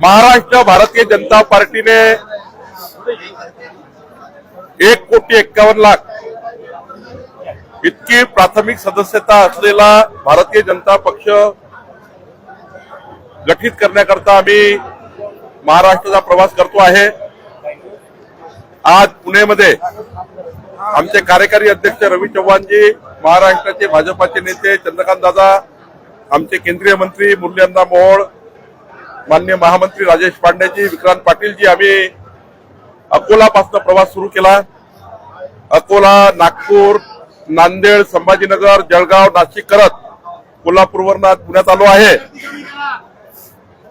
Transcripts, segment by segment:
महाराष्ट्र भारतीय जनता पार्टीने एक कोटी एक्कावन्न लाख इतकी प्राथमिक सदस्यता असलेला भारतीय जनता पक्ष गठीत करण्याकरता आम्ही महाराष्ट्राचा प्रवास करतो आहे. आज पुणेमध्ये आमचे कार्यकारी अध्यक्ष रवी चव्हाणजी महाराष्ट्राचे भाजपाचे नेते चंद्रकांत दादा आमचे केंद्रीय मंत्री मुरलीअण्णा मोहोळ मान्य महामंत्री राजेश पांडेजी विक्रांत पाटीलजी आम्ही अकोलापासून प्रवास सुरू केला. अकोला नागपूर नांदेड संभाजीनगर जळगाव नाशिक करत कोल्हापूरवरून आज पुण्यात आलो आहे.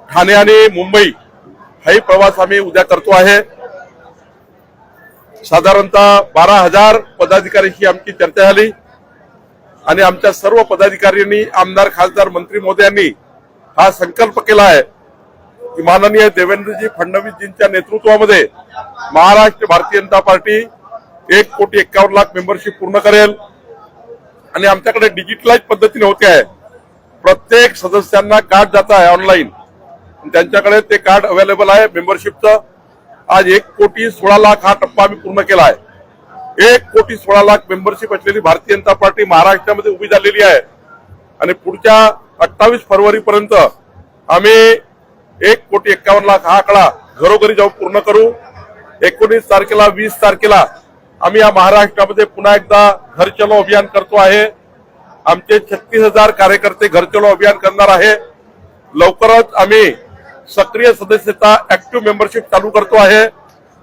ठाणे आणि मुंबई हाही प्रवास आम्ही उद्या करतो आहे. साधारणतः बारा हजार पदाधिकाऱ्यांशी आमची चर्चा झाली आणि आमच्या सर्व पदाधिकाऱ्यांनी आमदार खासदार मंत्री मोदी यांनी हा संकल्प केला आहे. की माननीय देवेंद्रजी फडणवीसजींच्या नेतृत्वामध्ये महाराष्ट्र भारतीय जनता पार्टी एक कोटी एक्कावन्न लाख मेंबरशिप पूर्ण करेल. आणि आमच्याकडे डिजिटलाइज पद्धतीने होते आहे. प्रत्येक सदस्यांना कार्ड जात आहे ऑनलाईन. त्यांच्याकडे ते कार्ड अवेलेबल आहे मेंबरशिपचं. आज एक कोटी सोळा लाख हा टप्पा आम्ही पूर्ण केला आहे. एक कोटी सोळा लाख मेंबरशिप असलेली भारतीय जनता पार्टी महाराष्ट्रामध्ये उभी झालेली आहे. आणि पुढच्या अठ्ठावीस फरवरी पर्यंत आम्ही एक कोटी एक्कावन्न लाख हा आकडा घरोघरी जाऊन पूर्ण करू. एकोणीस तारखेला वीस तारखेला आम्ही या महाराष्ट्रामध्ये पुन्हा एकदा घर चलो अभियान करतो आहे. आमचे छत्तीस हजार कार्यकर्ते घर चलो अभियान करणार आहे. लवकरच आम्ही सक्रिय सदस्यता ऍक्टिव्ह मेंबरशिप चालू करतो आहे.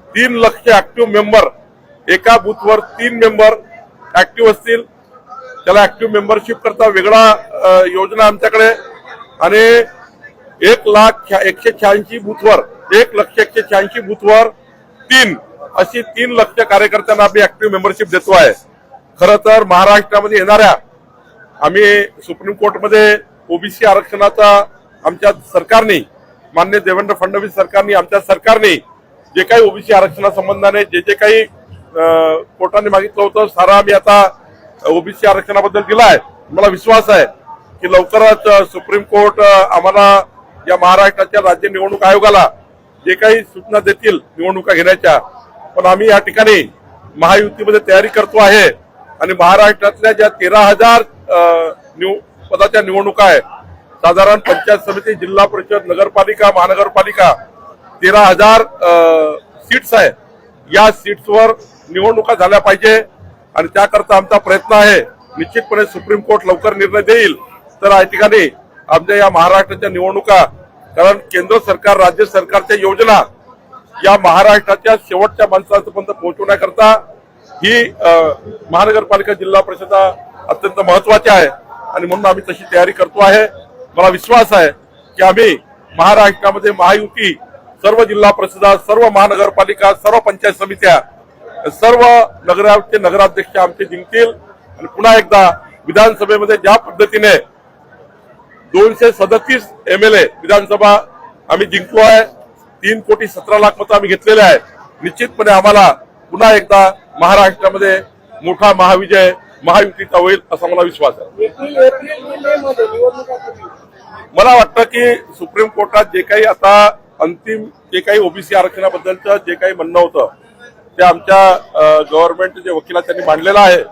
तीन लक्ष ऍक्टिव्ह मेंबर एका बूथवर तीन मेंबर ऍक्टिव्ह असतील. त्याला ऍक्टिव्ह मेंबरशिप करता वेगळा योजना आमच्याकडे. आणि एक लाख एकशे शहाऐंशी बूथवर एक लक्ष एकशे शहाऐंशी बूथवर तीन अशी तीन लक्ष कार्यकर्त्यांना आम्ही ऍक्टिव्ह मेंबरशिप देतो आहे. खरं तर महाराष्ट्रामध्ये येणाऱ्या आम्ही सुप्रीम कोर्टमध्ये ओबीसी आरक्षणाचा आमच्या सरकारने मान्य देवेंद्र फडणवीस सरकारने आमच्या सरकारने जे काही ओबीसी आरक्षणासंबंधाने जे जे काही कोर्टाने मागितलं होतं सारा आम्ही आता ओबीसी आरक्षणाबद्दल दिला आहे. मला विश्वास आहे की लवकरच सुप्रीम कोर्ट आम्हाला या महाराष्ट्राच्या राज्य निवडणूक आयोगाला जे काही सूचना देतील निवडणुका घेण्याच्या. पण आम्ही या ठिकाणी महायुतीमध्ये तयारी करतो आहे. आणि महाराष्ट्रातल्या ज्या तेरा हजार पदाच्या निवडणुका आहेत साधारण पंचायत समिती जिल्हा परिषद नगरपालिका महानगरपालिका तेरा हजार सीट्स आहेत. या सीट्सवर निवडणुका झाल्या पाहिजे आणि त्याकरता आमचा प्रयत्न आहे. निश्चितपणे सुप्रीम कोर्ट लवकर निर्णय देईल. तर या ठिकाणी आमच्या या महाराष्ट्राच्या निवडणुका कारण केंद्र सरकार राज्य सरकारच्या योजना या महाराष्ट्राच्या शेवटच्या माणसापर्यंत पोहोचवण्याकरता ही महानगरपालिका जिल्हा परिषदा अत्यंत महत्त्वाच्या आहे. आणि म्हणून आम्ही तशी तयारी करतो आहे. मला विश्वास आहे की आम्ही महाराष्ट्रामध्ये महायुती सर्व जिल्हा परिषदा सर्व महानगरपालिका सर्व पंचायत समित्या सर्व नगराचे नगराध्यक्ष आमचे जिंकतील. आणि पुन्हा एकदा विधानसभेमध्ये ज्या पद्धतीने दोनशे सदतीस एम एल ए विधानसभा आम्ही जिंकलो आहे. तीन कोटी सतरा लाख मतं आम्ही घेतलेले आहे. निश्चितपणे आम्हाला पुन्हा एकदा महाराष्ट्रामध्ये मोठा महाविजय महायुतीचा होईल असा मला विश्वास आहे. मला वाटतं की सुप्रीम कोर्टात जे काही आता अंतिम जे काही ओबीसी आरक्षणाबद्दलचं जे काही म्हणणं होतं ते आमच्या गव्हर्नमेंट जे वकिला त्यांनी मांडलेलं आहे.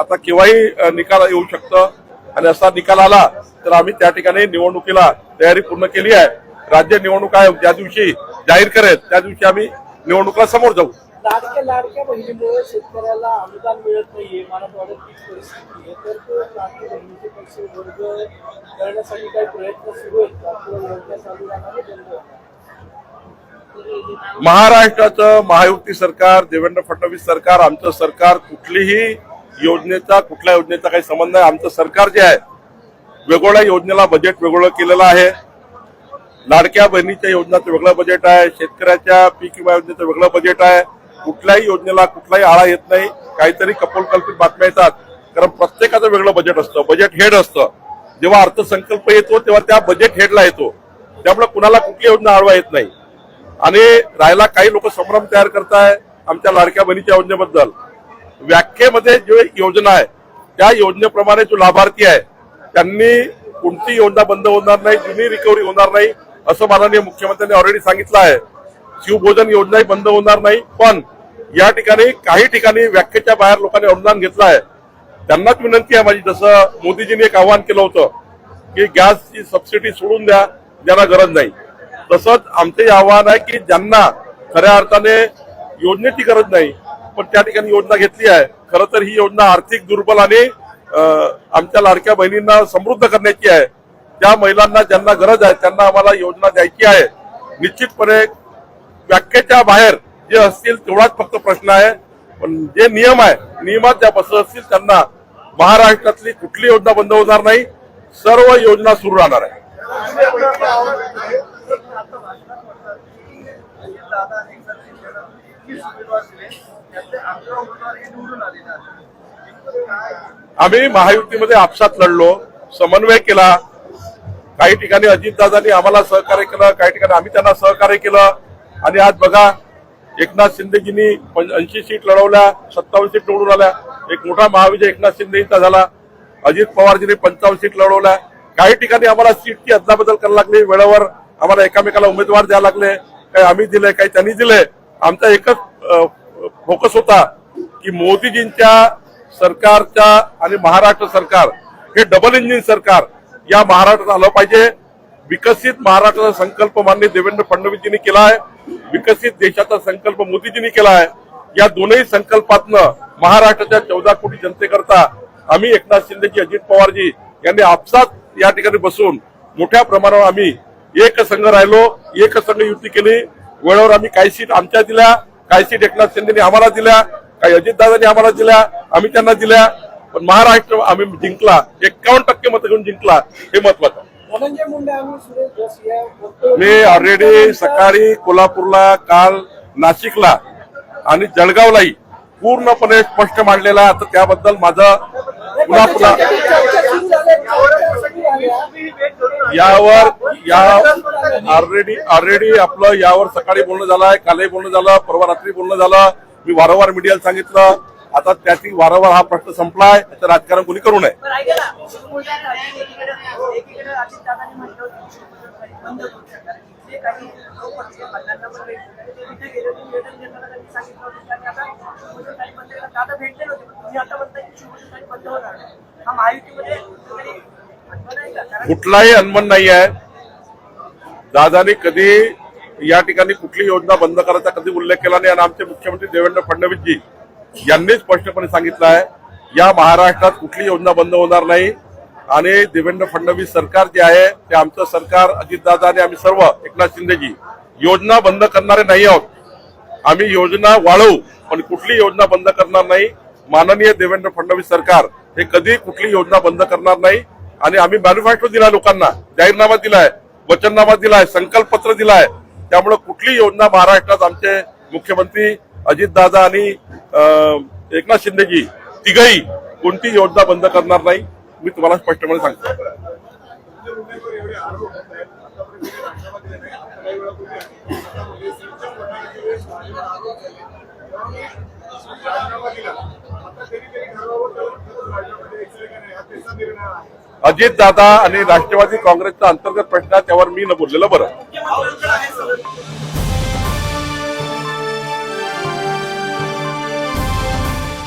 आता केव्हाही निकाल येऊ शकतं. आणि असा निकाल आला तर आम्ही त्या ठिकाणी निवडणुकीला तयारी पूर्ण केली आहे. राज्य निवडणूक आयोग ज्या दिवशी जाहीर करेल त्या दिवशी आम्ही निवडणुकीला समोर जाऊ. लाडक्या लाडक्या बहिणीमुळे शेतकऱ्याला अनुदान मिळत नाहीये मराठवाड्यात तीच परिस्थिती आहे. तर तो लाडकी बहिणीचे पैसे वर्ग करण्यासाठी काही प्रयत्न सुरू आहेत का? किंवा योजना चालू राहणार आहे बंद होणार? महाराष्ट्राचं महायुती सरकार देवेंद्र फडणवीस सरकार आमचं सरकार कुठलीही योजनेचा कुठल्या योजनेचा काही संबंध नाही. आमचं सरकार जे आहे वेगवेगळ्या योजनेला बजेट वेगवेगळं केलेलं आहे. लाडक्या बहिणीच्या योजनेचं वेगळं बजेट आहे. शेतकऱ्याच्या पीक विमा योजनेचं वेगळं बजेट आहे. कुठल्याही योजनेला कुठलाही आळा येत नाही. काहीतरी कपोलकल्पित बातम्या येतात. कारण प्रत्येकाचं वेगळं बजेट असतं. बजेट हेड असतं. जेव्हा अर्थसंकल्प येतो तेव्हा त्या बजेट हेडला येतो. त्यामुळे कुणाला कुठली योजना आळवा येत नाही. आणि राहायला काही लोक संभ्रम तयार करताय आमच्या लाडक्या बहिणीच्या योजनेबद्दल. व्याख्येमध्ये जो योजना आहे त्या योजनेप्रमाणे जो लाभार्थी आहे त्यांनी कोणती योजना बंद होणार नाही जुनी रिकव्हरी होणार नाही असं माननीय मुख्यमंत्र्यांनी ऑलरेडी सांगितलं आहे. शिवभोजन योजनाही बंद होणार नाही पण या ठिकाणी काही ठिकाणी व्याख्येच्या बाहेर लोकांनी अनुदान घेतलं आहे. त्यांनाच विनंती आहे माझी जसं मोदीजींनी एक आव्हान केलं होतं की गॅसची सबसिडी सोडून द्या ज्यांना गरज नाही. तसंच आमचे आव्हान आहे की ज्यांना खऱ्या अर्थाने योजनेची गरज नाही पण त्या ठिकाणी योजना घेतली आहे. खरं तर ही योजना आर्थिक दुर्बल आणि आमच्या लाडक्या बहिणींना समृद्ध करण्याची आहे. त्या महिलांना ज्यांना गरज आहे त्यांना आम्हाला योजना द्यायची आहे. निश्चितपणे व्याख्येच्या बाहेर जे असतील तेवढाच फक्त प्रश्न आहे. पण जे नियम आहे नियमात ज्या बसत असतील त्यांना महाराष्ट्रातली कुठली योजना बंद होणार नाही सर्व योजना सुरू राहणार आहे. आम्ही महायुतीमध्ये आपसात लढलो समन्वय केला. काही ठिकाणी अजितदादांनी आम्हाला सहकार्य केलं काही ठिकाणी आम्ही त्यांना सहकार्य केलं. आणि आज बघा एकनाथ शिंदेजींनी ऐंशी सीट लढवल्या सत्तावन्न सीट निवडून आल्या. एक मोठा महाविजय एकनाथ शिंदेचा झाला. अजित पवारजींनी पंचावन्न सीट लढवल्या. काही ठिकाणी आम्हाला सीटची अदलाबदल करायला लागली. वेळेवर आम्हाला एकामेकाला उमेदवार द्यायला लागले. काही आम्ही दिले काही त्यांनी दिले. आमचा एकच फोकस होता की मोदीजींच्या सरकारच्या आणि महाराष्ट्र सरकार हे डबल इंजिन सरकार या महाराष्ट्रात आलं पाहिजे. विकसित महाराष्ट्राचा संकल्प मान्य देवेंद्र फडणवीसजींनी केला आहे विकसित देशाचा संकल्प मोदीजींनी केला आहे या दोनही संकल्पातनं महाराष्ट्राच्या चौदा कोटी जनतेकरता आम्ही एकनाथ शिंदेजी अजित पवारजी यांनी आपसात या ठिकाणी बसून मोठ्या प्रमाणावर आम्ही एक संघ राहिलो एक संघ युती केली. वेळेवर आम्ही काही सीट आमच्या दिल्या काही सीट एकनाथ शिंदेनी आम्हाला दिल्या काही अजितदादांनी आम्हाला दिल्या आम्ही त्यांना दिल्या. पण महाराष्ट्र आम्ही जिंकला एक्कावन्न टक्के मत घेऊन जिंकला हे महत्वाचं. मी ऑलरेडी सकाळी कोल्हापूरला काल नाशिकला आणि जळगावलाही पूर्णपणे स्पष्ट मांडलेला आहे. आता त्याबद्दल माझं यावर या ऑलरेडी ऑलरेडी आपलं यावर सकाळी बोलणं झालं आहे कालही बोलणं झालं परवा रात्री बोलणं झालं. मी वारंवार मीडियाला सांगितलं. आता त्याची वारंवार हा प्रश्न संपलाय. त्याचं राजकारण कोणी करू नये? एकीकडे जे काही लोक तिथे गेले त्यांनी सांगितलं होतं आता काही दादा होते, तुम्ही आता की काही बंद होणार हा कुठलाही अनमन नाही आहे. दादाने कधी या ठिकाणी कुठली योजना बंद करायचा कधी उल्लेख केला नाही. आणि आमचे मुख्यमंत्री देवेंद्र फडणवीसजी यांनी स्पष्टपणे सांगितलं आहे या महाराष्ट्रात कुठली योजना बंद होणार नाही. आणि देवेंद्र फडणवीस सरकार जे आहे ते आमचं सरकार अजितदादा आणि आम्ही सर्व एकनाथ शिंदेजी योजना बंद करणारे नाही आहोत. आम्ही योजना वाढवू पण कुठली योजना बंद करणार नाही. माननीय देवेंद्र फडणवीस सरकार हे कधी कुठली योजना बंद करणार नाही. आणि आम्ही मॅन्युफॅक्चर दिला लोकांना जाहीरनामा दिलाय वचननामा दिलाय संकल्पपत्र दिलाय. त्यामुळे कुठली योजना महाराष्ट्रात आमचे मुख्यमंत्री अजितदादा आणि अं, एकनाथ शिंदेजी तिघही कोणती योजना बंद करणार नाही. मी तुम्हाला स्पष्टपणे सांगतो. अजित दादा आणि राष्ट्रवादी काँग्रेसचा अंतर्गत प्रश्न त्यावर मी न बोललेलं बरं.